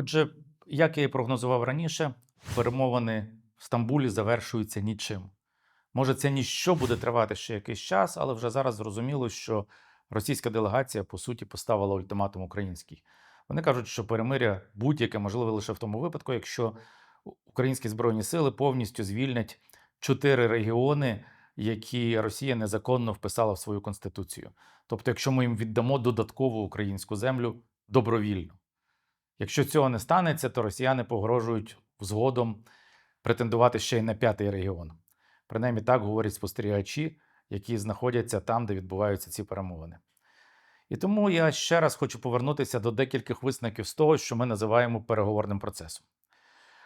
Отже, як я і прогнозував раніше, перемовини в Стамбулі завершуються нічим. Може, це ніщо буде тривати ще якийсь час, але вже зараз зрозуміло, що російська делегація по суті поставила ультиматум український. Вони кажуть, що перемиря будь-яке можливе лише в тому випадку, якщо українські збройні сили повністю звільнять чотири регіони, які Росія незаконно вписала в свою конституцію. Тобто, якщо ми їм віддамо додаткову українську землю добровільно. Якщо цього не станеться, то росіяни погрожують згодом претендувати ще й на п'ятий регіон. Принаймні так говорять спостерігачі, які знаходяться там, де відбуваються ці перемовини. І тому я ще раз хочу повернутися до декількох висновків з того, що ми називаємо переговорним процесом.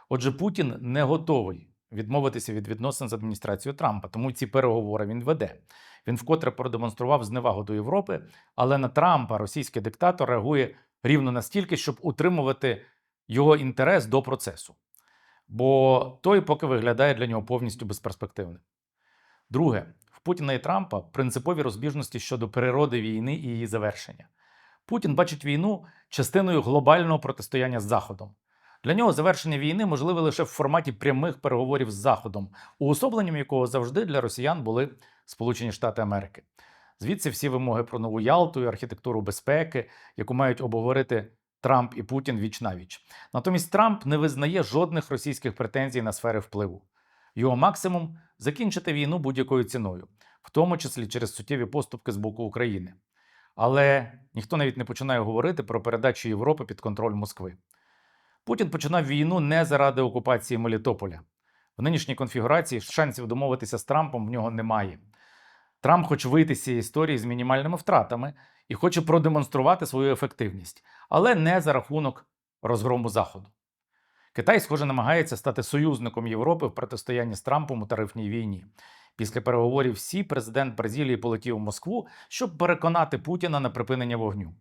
Отже, Путін не готовий відмовитися від відносин з адміністрацією Трампа, тому ці переговори він веде. Він вкотре продемонстрував зневагу до Європи, але на Трампа російський диктатор реагує рівно настільки, щоб утримувати його інтерес до процесу. Бо той поки виглядає для нього повністю безперспективним. Друге, в Путіна і Трампа принципові розбіжності щодо природи війни і її завершення. Путін бачить війну частиною глобального протистояння з Заходом. Для нього завершення війни можливе лише в форматі прямих переговорів з Заходом, уособленням якого завжди для росіян були Сполучені Штати Америки. Звідси всі вимоги про нову Ялту і архітектуру безпеки, яку мають обговорити Трамп і Путін віч навіч. Натомість Трамп не визнає жодних російських претензій на сфери впливу. Його максимум закінчити війну будь-якою ціною, в тому числі через суттєві поступки з боку України. Але ніхто навіть не починає говорити про передачу Європи під контроль Москви. Путін починав війну не заради окупації Мелітополя. В нинішній конфігурації шансів домовитися з Трампом в нього немає. Трамп хоче вийти з цієї історії з мінімальними втратами і хоче продемонструвати свою ефективність, але не за рахунок розгрому Заходу. Китай, схоже, намагається стати союзником Європи в протистоянні з Трампом у тарифній війні. Після переговорів Сі президент Бразилії полетів у Москву, щоб переконати Путіна на припинення вогню.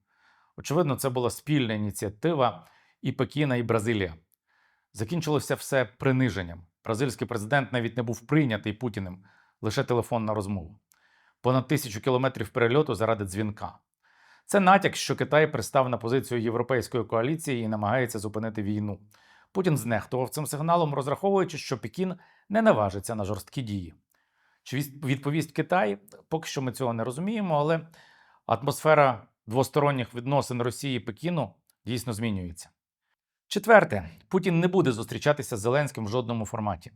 Очевидно, це була спільна ініціатива і Пекіна, і Бразилія. Закінчилося все приниженням. Бразильський президент навіть не був прийнятий Путіним, лише телефонна розмова. Понад тисячу кілометрів перельоту заради дзвінка. Це натяк, що Китай пристав на позицію європейської коаліції і намагається зупинити війну. Путін знехтував цим сигналом, розраховуючи, що Пекін не наважиться на жорсткі дії. Чи відповість Китай? Поки що ми цього не розуміємо, але атмосфера двосторонніх відносин Росії і Пекіну дійсно змінюється. Четверте, Путін не буде зустрічатися з Зеленським в жодному форматі.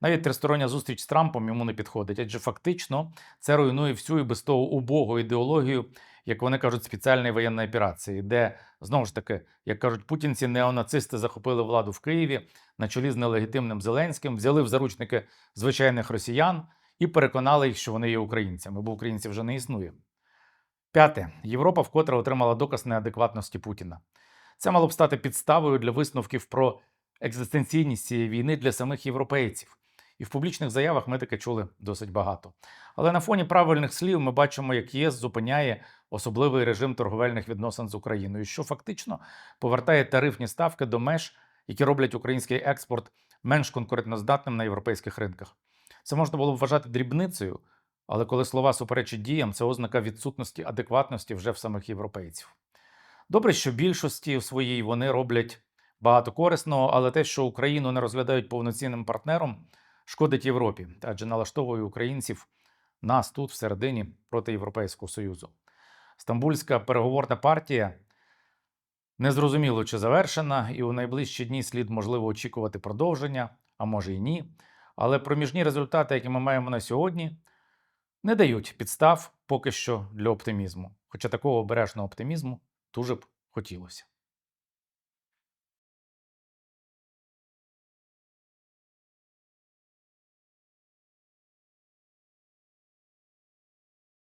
Навіть тристороння зустріч з Трампом йому не підходить, адже фактично це руйнує всю і без того убогу ідеологію, як вони кажуть, спеціальної воєнної операції, де знову ж таки, як кажуть путінці, неонацисти захопили владу в Києві на чолі з нелегітимним Зеленським, взяли в заручники звичайних росіян і переконали їх, що вони є українцями, бо українців вже не існує. П'яте, Європа вкотре отримала доказ неадекватності Путіна. Це мало б стати підставою для висновків про екзистенційність цієї війни для самих європейців. І в публічних заявах ми таке чули досить багато. Але на фоні правильних слів ми бачимо, як ЄС зупиняє особливий режим торговельних відносин з Україною, що фактично повертає тарифні ставки до меж, які роблять український експорт менш конкурентноздатним на європейських ринках. Це можна було б вважати дрібницею, але коли слова суперечать діям, це ознака відсутності адекватності вже в самих європейців. Добре, що більшості в своїй вони роблять багато корисного, але те, що Україну не розглядають повноцінним партнером, шкодить Європі, адже налаштовує українців нас тут всередині проти Європейського Союзу. Стамбульська переговорна партія незрозуміло чи завершена, і у найближчі дні слід можливо очікувати продовження, а може і ні. Але проміжні результати, які ми маємо на сьогодні, не дають підстав поки що для оптимізму. Хоча такого обережного оптимізму дуже б хотілося.